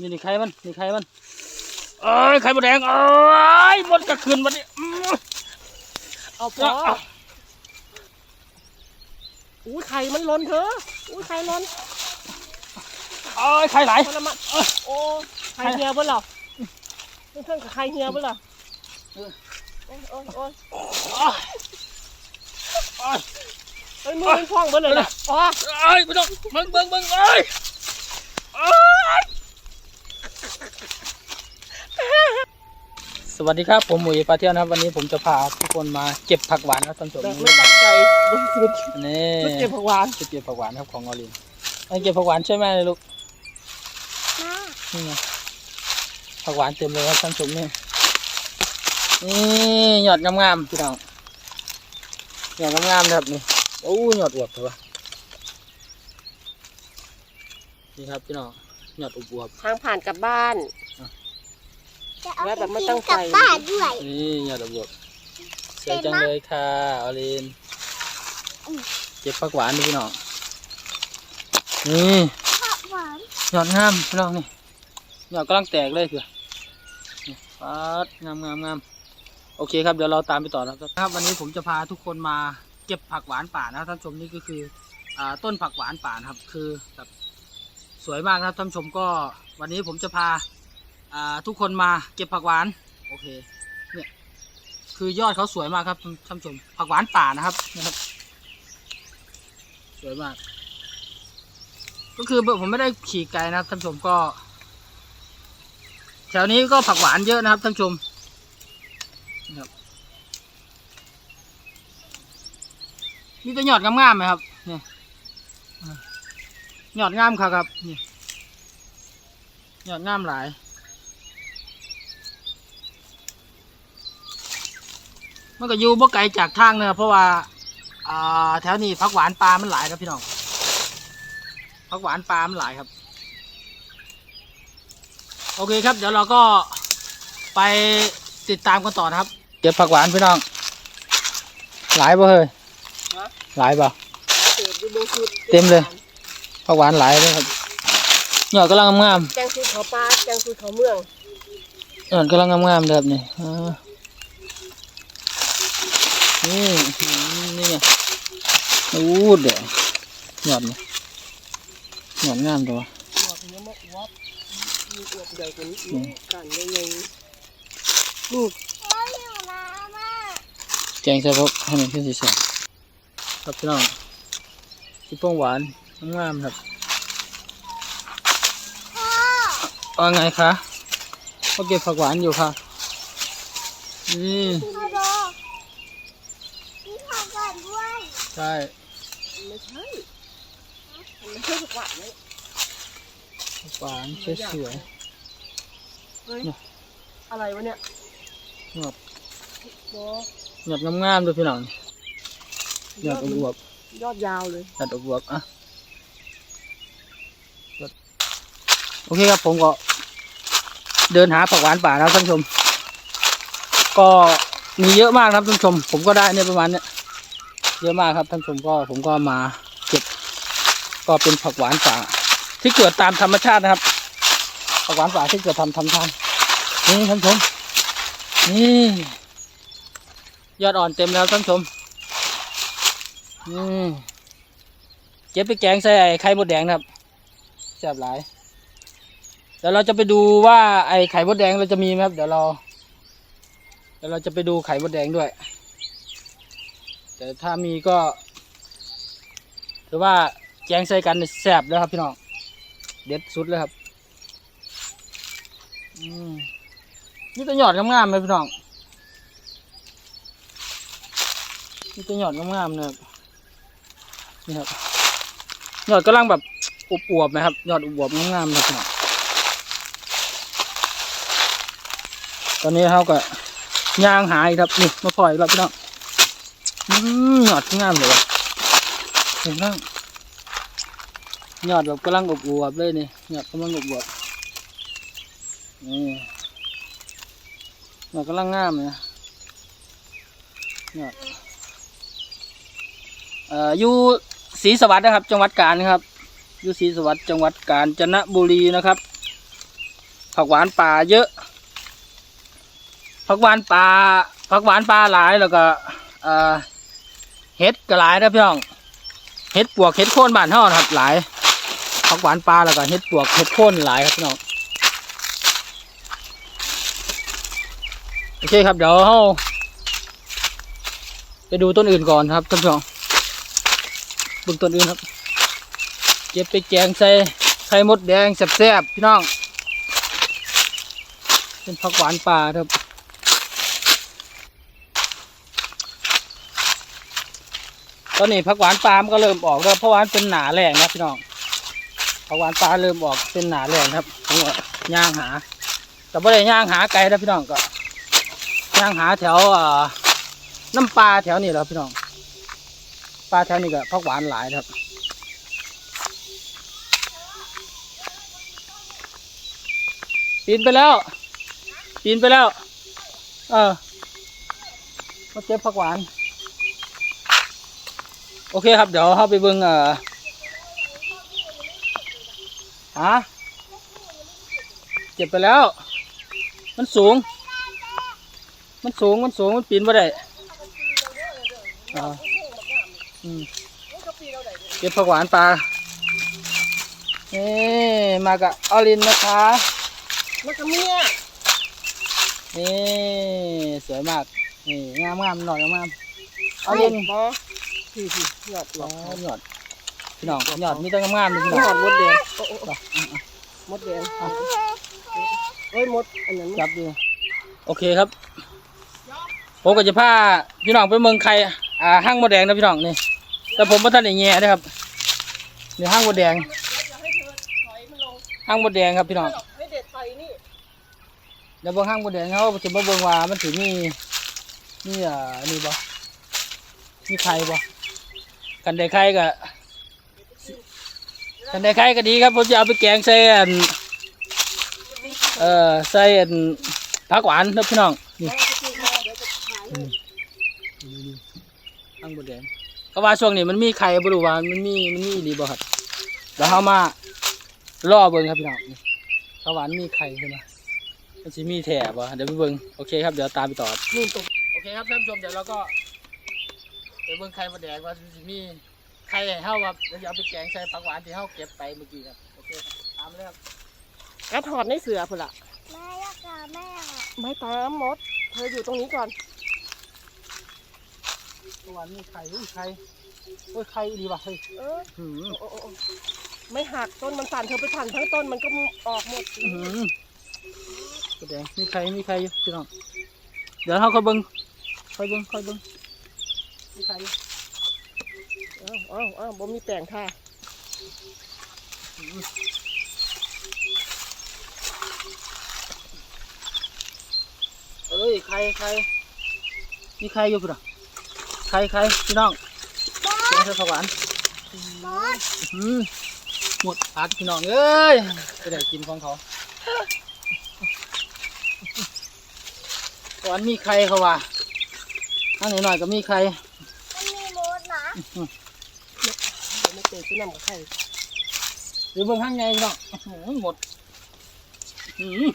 นี่นี่ไข่มันนี่ไข่มันเอ้ยไข่มดแดงเอ้ยมดกระคืนวันนี้อื้อเอาพอเอาอุ้ยไข่มันหล้นเถอะอุ้ยไข่หล้นเอ้ยไข่ไหลพอละมันโอ้ไข่เหี่ยวบ่เหรอเพื่อนๆกับไข่เหี่ยวบ่เหรอโอ้ยโอ้ยโอ้ยเอ้ยเอ้ย เอ้ยมือมันพองเบ่เลยนะอ๋อ เอ้ยไม่ต้องเบิ่งเบิ่งเบิ่งเอ้ยเอ้ย สวัสดีครับผมหมุยปลาเที่ยวนะครับ วันนี้ผมจะพาทุกคนมาเก็บผักหวานครับท่านผู้ชแบบมไม่ตั้งใจบนสุดนี่สุดเก็บผักหวานจะเก็บผักหวานครับของออลินไอ้เก็บผักหวานช่วยแม่เลยลูกนี่ไงผักหวานเต็มเลยครับท่านผู้ชมนี่นี่หยอดงามๆพี่น้องหยอดงามๆนะครับนี่โอ้หยอดอวบเลยวะนี่ครับพี่น้องห ยอดอวบ ทางผ่านกลับบ้าน จะเอาแล้วแบบไปไม่กินตั้งใจกลับบ้านด้วยๆนี่หยอดอวบสวยจังเลยค่ะออลินเก็บผักหวานดิพี่น้องนี่ผักหวานหยอดงามพี่น้องนี่หยอดกำลังแตกเลยเถื่อนี่ปัดงามงามงามโอเคครับเดี๋ยวเราตามไปต่อนะครับครับ วันนี้ผมจะพาทุกคนมาเก็บผักหวานป่านะครับท่านผู้ชมนี่ก็คืออ่าต้นผักหวานป่านะครับ คือแบบ สวยมากนะครับท่านชมก็วันนี้ผมจะพาทุกคนมาเก็บผักหวานโอเคเนี่ยคือยอดเขาสวยมากครับท่านชมผักหวานป่านะครับนะครับ สวยมาก ก็คือผมไม่ได้ขี่ไกลนะครับท่านชมก็ แถวนี้ก็ผักหวานเยอะนะครับท่านชมนะครับมีแต่หยอดงามๆไหมครับเนี่อ่า หยอดงามครับครับนี่หยอดงามหลายมันก็อยู่บ่ไกลจากทางเนอะเพราะว่าอ่าแถวนี้ผักหวานปลามันหลายครับพี่น้องผักหวานปลามันหลายครับ โอเคครับ เดี๋ยวเราก็ไปติดตามกันต่อนะครับ เก็บผักหวานพี่น้อง หลายป่ะเฮ้ยหลายป่ะเติบอยู่บนสุดเต็มเลย ผักหวานหลายเลยครับหยอดกำลังงามแจงสุดเขาปลาแจงสุดเขาเมืองๆหยอดกำลังงามๆเลยครับนี่อ่านี่นี่ไงอู้เดี๋ยวหยอดนี่หยอดงามตัว หมอกเนื้อมะอวบมีอวบใหญ่กว่านี้อีกกันใหญ่ๆลูกโอ้ยหิวน้ำอะแกงใส่พกให้มันขึ้นสีสันครับพี่น้องที่โป้งหวาน งามๆครับพ่อว่าไงคะก็เก็บผักหวานอยู่ค่ะ นี่พ่อโดมีผักหวานด้วย ใช่ไม่ใช่มันไม่ใช่ผักหวานเลยผักหวานสวยเฮ้ยอะไรวะเนี่ยๆหยอดโอ้หยอดงามๆด้วยพี่น้องหยอดอวบยอดยาวเลยๆหยอดอวบๆอะหยอด โอเคครับผมก็ เดินหาผักหวานป่าแล้วท่านผู้ชม ก็มีเยอะมากครับท่านผู้ชม ผมก็ได้เนี่ยประมาณเนี้ยเยอะมากครับท่านผู้ชมก็ผมก็มาเก็บ ก็เป็นผักหวานป่าที่เกิดตามธรรมชาตินะครับผักหวานป่าที่เกิดทำธรรมชาตินี่ท่านผู้ชมนี่ยอดอ่อนเต็มแล้วท่านผู้ชมนี่เก็บไปแกงใส่ไอ้ไข่มดแดงนะครับ แซ่บหลายเดี๋ยวเราจะไปดูว่าไอไข่มดแดงเราจะมีไหมครับเดี๋ยวเราเดี๋ยวเราจะไปดูไข่มดแดงด้วย แต่ถ้ามีก็ถือว่าแกงใส่กันแซ่บแล้วครับพี่น้องเด็ดสุดเลยครับนี่ตัวหยอดงามๆเลยพี่น้องนี่ตัวหยอดงามๆนะครับนี่ครับหยอดกำลังแบบ อวบๆนะครับ ยอดอวบงามๆนะครับ ตอนนี้เขาก็ย่างหายครับนี่มาปล่อยแล้วพี่น้องหยอดงามเลยวะเห็นบ้างหยอดแบบกำลังอบอวบเลยนี่หยอดกำลังอบอวบนี่ยอดกำลังงามเลยนะหยอดเอ่ออยู่ศรีสวัสดิ์นะครับ จังหวัดกาญนะครับ ยู่ศรีสวัสดิ์จังหวัดกาญจนบุรีนะครับ ผักหวานป่าเยอะ ผักหวานป่าผักหวานป่าหลายแล้วก็เอ่อเห็ดก็หลายนะพี่น้องเห็ดปวกเห็ดโค่นบ้านเฮาครับหลายผักหวานป่าแล้วก็เห็ดปวกเห็ดโค่นหลายครับพี่น้องโอเคครับเดี๋ยวเฮาไปดูต้นอื่นก่อนครับท่านผู้ชมบิ่งต้นอื่นครับ เก็บไปแกงใส่ไข่มดแดงแซ่บๆพี่น้อง เป็นผักหวานป่าครับตอนนี้ผักหวานปลามันก็เริ่มออกแล้วเพราะว่ามันเป็นหนาแรงนะพี่น้องผักหวานปลาเริ่มออกเป็นหนาแรงครับผมก็ย่างหา แต่ไม่ได้ย่างหาไกลนะพี่น้องก็ย่างหาแถวอ่อน้ำปลาแถวนี้แล้วพี่น้อง ปลาแถวนี้ก็ผักหวานหลายครับ ปีนไปแล้ว ปีนไปแล้ว เออมาเก็บผักหวาน โอเคครับ เดี๋ยวเข้าไปเบิ่งเอ่อฮะเก็บไปแล้ว มันสูง มันสูง มันสูง มันปีนไม่ได้อ่าอืมเก็บผักหวานปลานี่มากับออลินนะคะ มันก็เมียนี่สวยมาก นี่งามงามหน่อยงามออลินบ่พี่พี่หยอดหยอ๋ออดหยอดพี่น้องหยอดมีแต่งามๆเลยพี่หน้ยอองดมดแดงโอ้โอ้โอ้มดแดงเอ้ยมดอันนั้นจับดูโอเคครับผมก็จะพาพี่น้องไปเมืองไคอ่าห้างมดแดงนะพี่น้องนี่แต่ผมพ่ท่านได้แง่นะครับนี่ห้างมดแดงอย่าให้เธอถอยมันลงห้างมดแดงครับพี่น้องให้เด็ดไปนี่ เดี๋ยวบิ่งห้างมดแดงเขาจะมาเบิ่งว่ามันถือมีนี่อ่านี่บ่มีไข่บ่กันได้ไข่ก็กันได้ไข่ก็ดีครับผมจะเอาไปแกงใส่อันเอ่อใส่อันผักหวานนะพี่น้องนี่ข้างบนแดงก็ว่าช่วงนี้มันมีไข่บรูว่ามันมีมันมีดีบ่ครับแล้วเขามาล่อเบิ่งครับพี่น้องนี่เขาว่านมีไข่ขึ้นมามั นจะมีแถบบ่เดี๋ยวไปเบิ่งโอเคครับเดี๋ยวตามไปต่อนู่นตรงโอเคครับท่านผู้ชมเดี๋ยวเราก็ไปเบิ่งไข่มดแดงว่าจะมีไข่ให้เฮาครับแล้วจะเอาไปแกงใส่ผักหวานที่เฮาเก็บไปเมื่อกี้ครับโอเคครับตามเลยครับกระถอดในเสือพุ่นละแม่อยากกาแม่อะไม่ตามมด เธออยู่ตรงนี้ก่อนผักหวานมีไข่อุ้ยไข่โอ้ยไข่ดีว่ะเฮ้ยเออหืมโอ้โอ้โอ้ไม่หักต้นมันสั่นเธอไปสั่นทั้งต้นมันก็ออกหมดอื้อหือมด แดงมีไข่มีไข่อยู่พี่น้องเดี๋ยวเฮาค่อยเบิ่งค่อยเบิ่งค่อยเบิ่งมีไข่อยู่อ้าวอ้าวอ้าวบ่มีแป้งค่ะเอ้ยใครใครนี่ใครอยู่พุ่นอะใครใครพี่น้องเจ้าเจ้าผักหวานมดอืมหมดพักพี่น้องเอ้ยไปได้กินของเขา หวานมีใครเขาว่าอันไหนหน่อยก็มีใครมันมีมดนะเดี๋ยวไม่เตะที่น้ำกับไข่หรือเบิ่งข้างในพี่น้องอื้อหือหมดอืม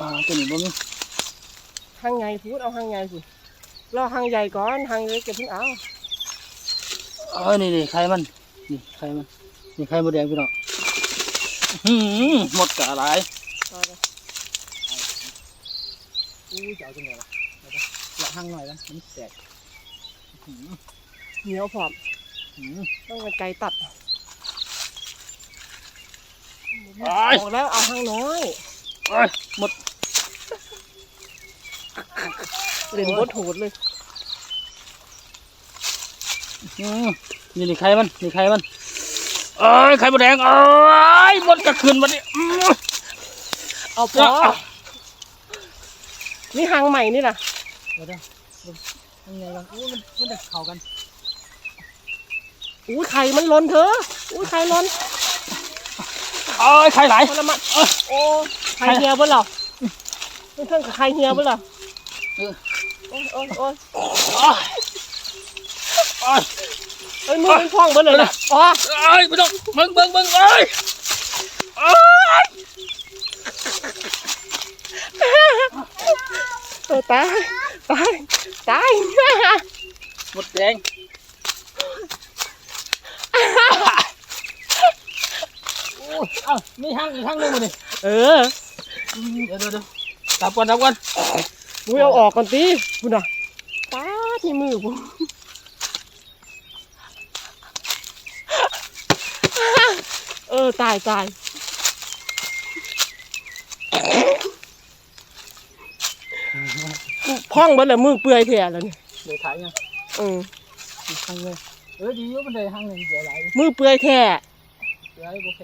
อ่าตัวนี้บ่มีหางใหญ่พูดเอาหางใหญ่สิรอหางใหญ่ก่อนหางเล็กจะเพิ่งเอา เออนี่นี่ไข่มันนี่ไข่มันนี่ไข่มดแดงพี่น้องอื้อหือหมดกะอะไรเอาเลยอู้จะเอาจังไงล่ะเดี๋ยวๆละหั่งหน่อยนะมันแตกอื้อหือเหนียวผอมอื้อหือต้องเป็นไกลตัดโอ้ยบอกแล้วเอาหางน้อยโอ้ยหมดเล่นบดโหดเลยอื้อ นี่นี่ไข่มันนี่ไข่มันเอ้ยไข่มดแดงเอ้ยหมดกะคืนวันนี้อื้อเอาพอนี่หางใหม่นี่ล่ะเดี๋ยวเดี๋ยวเบิ่งยังไงกันอู้มันมันจะเข้ากันอุ้ยไข่มันล้นเธออุ้ยไข่ล้นเอ้ยไข่ไหลายพละมันโอ้ไข่เหี่ยวบ่เหรอเพื่อนๆกับไข่เหี่ยวบ่เหรอโอ้ยโอ้ยโอ้ยโอ้ยโอ้ย เอ้ยมือมันพองเบิดเลยนะอ๋อเอ้ยไม่ต้องเบิ่งเบิ่งเบิ่งเอ้ยเอ้ยเออตายตายตายหมดแดงโอ้ยเอ้ามีทางอีกทางหนึงมาดิเออเดี๋ยวเดี๋ยวเดี๋ยวตับก่อนตับก่อน มึงเอาออกก่อนตีกูน่ะตาที่มือกู เออ ตายตายพองเบิดเลยมือเปื่อยแผลแล้วนี่เดี๋ยวถ่ายยังเอออีกทางหนึงเออดีอยู่มันได้ทางหนึงเดี๋ยวไหลายมือเปื่อยแท้เดี๋ยวให้โอเค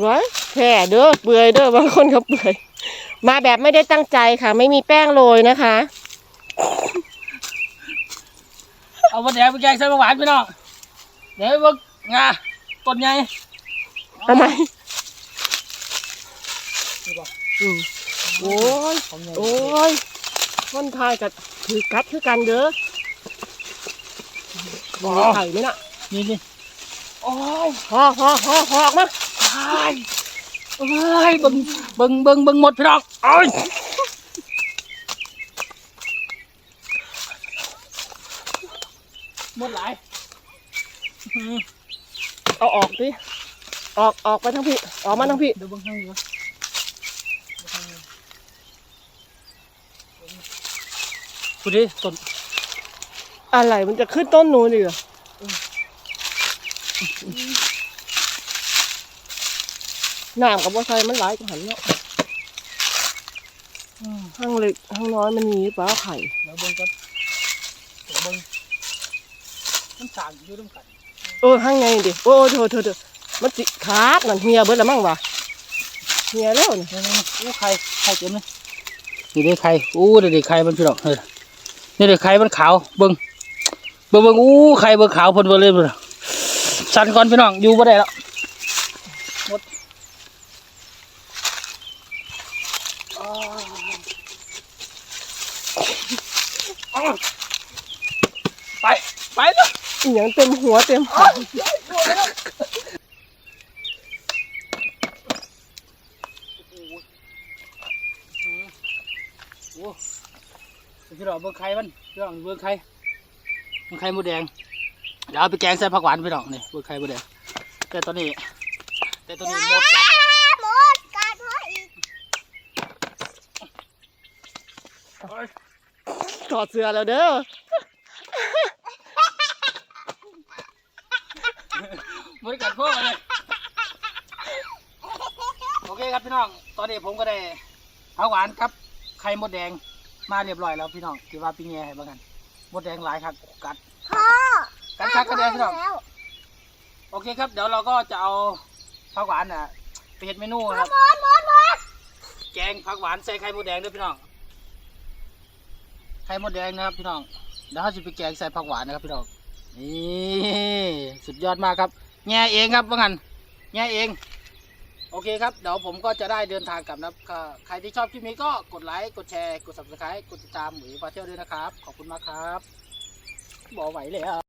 ไว้แท้เด้อเปื่อยเด้อบางคนเขาเปื่อย มาแบบไม่ได้ตั้งใจค่ะ ไม่มีแป้งโรยนะคะ เอาหมดแดงไปแกงใส่หวานพี่น้องเดี๋ยวให้เบิ่งงา ต้นใหญ่ทำไมนี่บ่อืมโอ้ยของใหญ่โอ้ยคนไทยกับถือกัดคือกันเด้อมีไข่ไหมน่ะนี่นี่โอ้ยห่อห่อห่อห่อออกมาตายเอ้ยเบิ่งเบิ่งเบิ่งเบิ่งหมดพี่น้องเอ้ยหมดหลายอื้อหือ เอาออกดิออกออกไปทั้งพี่ ออกมาทั้งพี่เดี๋ยวเบิ่งข้างนี้ก่อนพูดดิต้นอะไรมันจะขึ้นต้นหนูดิเหรอน้ำกับว่าใส่มันหลายกว่าหันเนาะห้างเล็กห้างน้อยมันมีหรือเปล่าไข่เดี๋ยวเบิ่งก่อนเดี๋ยวเบิ่งมันสร้างอยู่ด้วยกัน เออห้างไงดิโอ้เธอเธอเธอมันจิขาดนั่นเฮียเบิดแล้วมั้งวะเฮียแล้วนี่นี่นี่อู้ไข่ไข่เต็มเลยนี่ได้ไข่อู้เดี๋ยวได้ไข่มันพี่น้องเออนี่ได้ไข่มันขาวเบิ่งเบิ่งเบิ่งอู้ไข่เบิ่งขาวเพิ่นเบิ่งเลยเบิ่งสั่นก่อนพี่น้องอยู่บ่ได้แล้วหมดอ้าวอ้าวไป ไปเลย อหย่างเต็มหัวเต็มหัวโอ้พี่น้องเบิ่งไข่มันพี่น้องเบิ่งไข่เบิ่งไข่มดแดง เดี๋ยวเอาไปแกงใส่ผักหวานพี่น้องนี่เบิ่งไข่มดแดง แต่ตอนนี้ แต่ตอนนี้หมดละหมดการเพาะอีกถอดเสื้อแล้วเด้อ บริการพวกเลยโอเคครับพี่น้อง ตอนนี้ผมก็ได้ผักหวานครับไข่มดแดงมาเรียบร้อยแล้วพี่น้องที่ว่าพี่แง่ให้บ้างกันมดแดงหลายครับกัดพ่อกัดคักกันเลยพี่น้องแล้วโอเคครับ เดี๋ยวเราก็จะเอาผักหวานน่ะไปเฮ็ดเมนูครับหมดหมดหมดแกงผักหวานใส่ไข่มดแดงด้วยพี่น้องไข่มดแดงนะครับพี่น้องเดี๋ยวเราจะไปแกงใส่ผักหวานนะครับพี่น้องนี่สุดยอดมากครับ แง่เองครับว่างั้นแง่เอง โอเคครับ เดี๋ยวผมก็จะได้เดินทางกลับนะครับค่ะใครที่ชอบคลิปนี้ก็กดไลค์ กดแชร์ กด subscribe กดติดตามหรือมาเที่ยวด้วยนะครับ ขอบคุณมากครับ บอกไหวเลยอะ